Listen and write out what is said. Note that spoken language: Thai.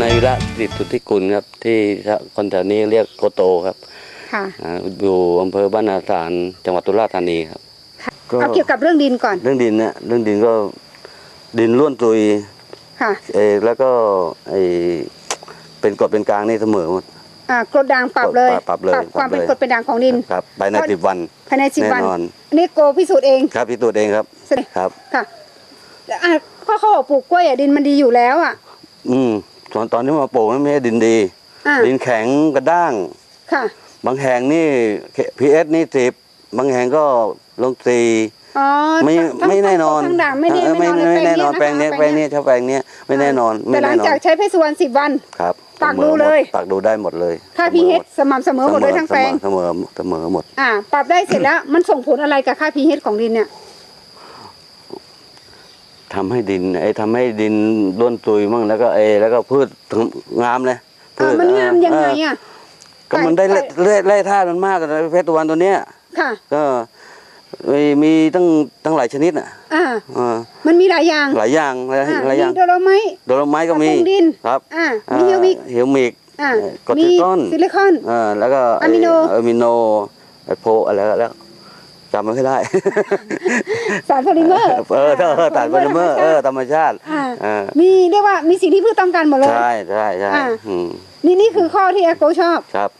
วีระดิษฐ์สุทธิกุลครับ ที่คนแถวนี้เรียกโกโตครับค่ะอ่าอยู่อำเภอบ้านนาสารจังหวัดตุลาธานีครับก็เอาเกี่ยวกับเรื่องดินก่อน เรื่องดินเนี่ยเรื่องดินก็ดินล้วนตุยค่ะเออแล้วก็ไอเป็นกรดเป็นกลางนี่เสมอหมดอ่ากรดด่างปรับเลยปรับเลยความเป็นปรับเลยกรดเป็นด่างของดินครับภายในก็สิบวันภายในสิบแน่วันนอนอันนี่โกพิสูจน์เองครับพี่ตัวเองครับใช่ไหมครับค่ะแล้วอะข้อเขาบอกปลูกกล้วยอะดินมันดีอยู่แล้วอะ อืม ตอนตอนที่มาปลูกไม่ใช่ดินดีอ่าดินแข็งกระด้างค่ะ บางแห่งนี่พีเอสนี่สิบบางแห่งก็ลงสี่อ๋อไม่ทั้งไม่แน่นอนทั้งด่างไม่แน่เออไม่ไม่นอนไม่แน่นอนเลยแปลงเนี้ยแปลงเนี้ยะชอบแปลงเนี้ยไม่แน่นอนไม่แต่หลัแน่งนอนจากใช้เพชรสุวรรณสิบวันครับปากสมอดูเลยหมปากดูได้หมดเลย ค่าสมอ pH หมดสม่ำเสมอหมดเลยทั้งแปลงเสมอเสมอหมดอ่าปรับได้เสร็จแล้วมันส่งผลอะไรกับค่า pH ของดินเนี่ย ทำให้ดินไอ้ทำให้ดินร่วนตุยมั่งแล้วก็เอแล้วก็พืชงามเลยพือ่าชมันงามยังไงเอออะก็มันได้ไปเล่เล่เล่ธาตุมันมากเลยเพชรตะวันตัวเนี้ยค่ะ ก็มีมีตั้งตั้งหลายชนิดอะอ่าอ่ามันมีหลายอย่างหลายอย่างหลายอ่าหลายอย่างมีโดโลไมต์โดโลไม้ก็มีปรับปรุงดินครับอ่ามีฮิวมิกฮิวมิกอ่าเอ่อกรดมีซิลิคอนซิลิคอนอ่าแล้วก็ไอะมิโนอะมิโนไอโพอะไรแล้ว จำไม่ค่อยได้ สารโพลิเมอร์เออเออเออตัดโพลิเมอร์ เออ ธรรมชาติอ่าอ่า มีเรียกว่ามีสิ่งที่พืชต้องการหมดเลย ใช่ใช่ใช่อ่าอืมนี่นี่คือข้อที่แอโกชอบ ครับ